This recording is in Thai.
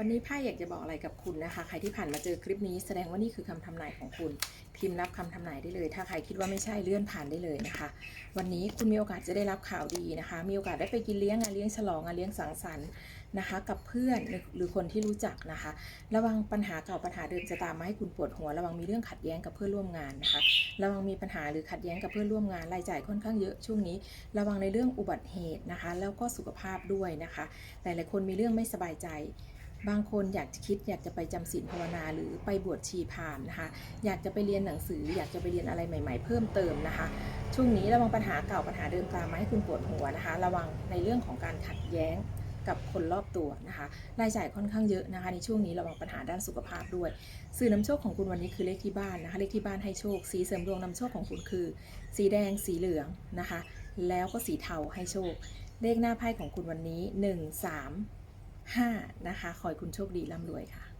วันนี้ไพ่อยากจะบอกอะไรกับคุณนะคะ ใครที่ผ่านมาเจอคลิปนี้แสดงว่านี่คือคำทำนายของคุณ พิมพ์รับคำทำนายได้เลย ถ้าใครคิดว่าไม่ใช่เลื่อนผ่านได้เลยนะคะ วันนี้คุณมีโอกาสจะได้รับข่าวดีนะคะ มีโอกาสได้ไปกินเลี้ยงงานเลี้ยงฉลองงานเลี้ยงสังสรรค์นะคะ กับเพื่อนหรือคนที่รู้จักนะคะ ระวังปัญหาเก่าปัญหาเดิมจะตามมาให้คุณปวดหัว ระวังมีเรื่องขัดแย้งกับเพื่อนร่วมงานนะคะ ระวังมีปัญหาหรือขัดแย้งกับเพื่อนร่วมงานรายจ่ายค่อนข้างเยอะช่วงนี้ ระวังในเรื่องอุบัติเหตุนะคะ แล้วก็สุขภาพด้วยนะคะ หลายๆคนมีเรื่องไม่สบายใจ บางคนอยากจะคิดอยากจะไปจำศีลภาวนาหรือไปบวชชีพามนะคะ อยากจะไปเรียนหนังสือ อยากจะไปเรียนอะไรใหม่ ๆ เพิ่มเติมนะคะ ช่วงนี้ระวังปัญหาเก่าปัญหาเดิมตามมาให้คุณปวดหัวนะคะ ระวังในเรื่องของการขัดแย้งกับคนรอบตัวนะคะ รายจ่ายค่อนข้างเยอะนะคะ ในช่วงนี้ระวังปัญหาด้านสุขภาพด้วย สื่อนำโชคของคุณวันนี้คือเลขที่บ้านนะคะ เลขที่บ้านให้โชค สีเสริมดวงนำโชคของคุณคือ สีแดง สีเหลืองนะคะ แล้วก็สีเทาให้โชค เลขหน้าไพ่ของคุณวันนี้ 1 3 5 นะคะ ขอให้คุณโชคดีร่ำรวยค่ะ